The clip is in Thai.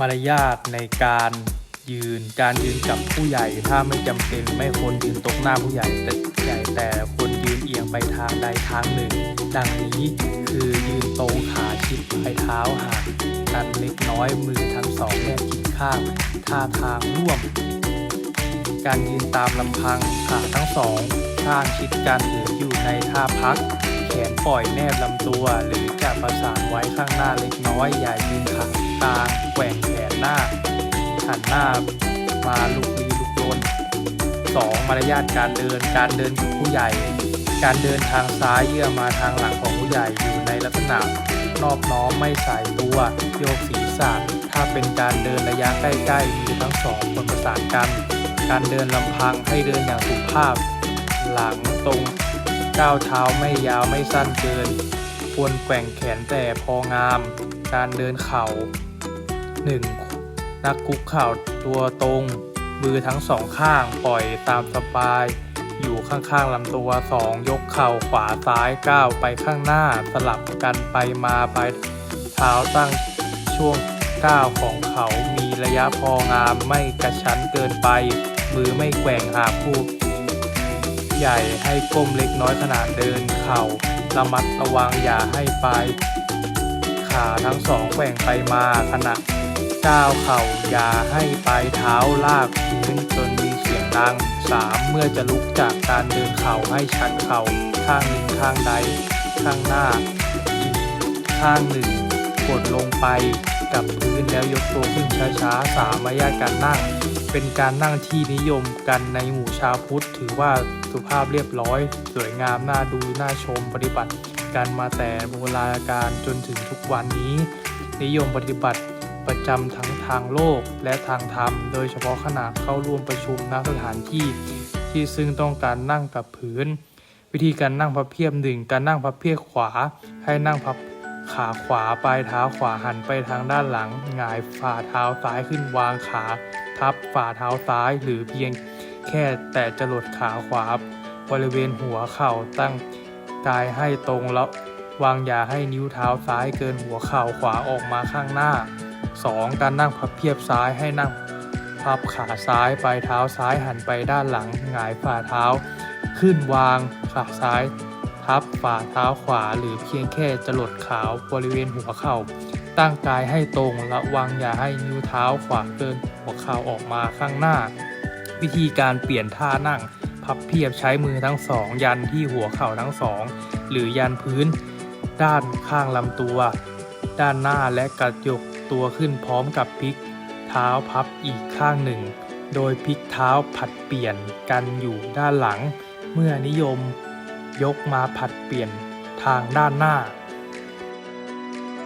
มารยาทในการยืนการยืนกับผู้ใหญ่ ถ้าไม่จำเป็นไม่ควรยืนตรงหน้าผู้ใหญ่แต่ใหญ่แต่ควรยืนเอียงไปทางใดทางหนึ่ง ดังนี้คือยืนตรงขาชิดปลายเท้าห่างกันเล็กน้อยมือทั้งสองแนบชิดข้างท่าทางร่วม การยืนตามลำพังขาทั้งสองข้างชิดกันหรืออยู่ในท่าพัก แขนปล่อยแนบลำตัว หรือจะประสานไว้ข้างหน้าเล็กน้อยอย่ายืนขากลางแกว่ง หน้าหันหน้ามาลุกลี้ลุกลน 2. มารยาทการเดิน การเดินของผู้ใหญ่ การเดินทางซ้ายเยื่อมาทางหลังของผู้ใหญ่อยู่ในลักษณะนอบน้อมไม่สายตัวโยกศีรษะถ้าเป็นการเดินระยะใกล้ๆมือทั้งสองคนประสานกัน การเดินลำพังให้เดินอย่างสุภาพ หลังตรงก้าวเท้าไม่ยาวไม่สั้นเกิน ควรแกว่งแขนแต่พองาม การเดินเข่า 1. นักคุกเข่าตัวตรง มือทั้งสองข้างปล่อยตามสบาย อยู่ข้างๆลำตัว 2. ยกเข่าขวาซ้ายก้าวไปข้างหน้าสลับกันไปมาไปเท้าตั้งช่วงก้าวของเขามีระยะพองามไม่กระชั้นเกินไป มือไม่แกว่งหาผู้ใหญ่ให้ก้มเล็กน้อยขนาดเดินเข่าระมัดระวังอย่าให้ปลายขาทั้งสองแกว่งไปมาขณะ ก้าวเข่าอย่าให้ปลายเท้าลากพื้นจนมีเสียงดัง 3. เมื่อจะลุกจากการเดินเข่าให้ชันเข่าข้างหนึ่งข้างใด ข้างหน้าอีกข้างหนึ่งกดลงไปกับพื้นแล้วยกตัวขึ้นช้าๆสามมายาการนั่ง เป็นการนั่งที่นิยมกันในหมู่ชาวพุทธ ถือว่าสุภาพเรียบร้อย สวยงามน่าดูน่าชมปฏิบัติ กันมาแต่โบราณกาลจนถึงทุกวันนี้ นิยมปฏิบัติ ประจำทั้งทางโลกและทางธรรม โดยเฉพาะขณะเข้าร่วมประชุมณสถานที่ ที่ซึ่งต้องการนั่งกับพื้น วิธีการนั่งพับเพียบหนึ่งการนั่งพับเพียบขวา ให้นั่งพับขาขวาปลายเท้าขวาหันไปทางด้านหลังหงายฝ่าเท้าซ้ายขึ้นวางขาทับฝ่าเท้าซ้ายหรือเพียงแค่แต่จรดขาขวาบริเวณหัวเข่าตั้งกายให้ตรงแล้ววางอย่าให้นิ้วเท้าซ้ายเกินหัวเข่าขวาออกมาข้างหน้า 2. การนั่งพับเพียบซ้ายให้นั่งพับขาซ้ายปลายเท้าซ้ายหันไปด้านหลังหงายฝ่าเท้า ขึ้นวางขาซ้าย ทับฝ่าเท้าขวา หรือเพียงแค่จรดขาวบริเวณหัวเข่า ตั้งกายให้ตรงระวังอย่าให้นิ้วเท้าขวาเกินหัวเข่าออกมาข้างหน้า วิธีการเปลี่ยนท่านั่ง พับเพียบใช้มือทั้งสอง ยันที่หัวเข่าทั้งสอง หรือยันพื้น ด้านข้างลำตัว ด้านหน้าและกระยก ตัวขึ้นพร้อมกับพลิก เท้าพับอีกข้างหนึ่ง โดยพลิกเท้าผัดเปลี่ยนกันอยู่ด้านหลัง เมื่อนิยม ยกมาผัดเปลี่ยนทางด้านหน้า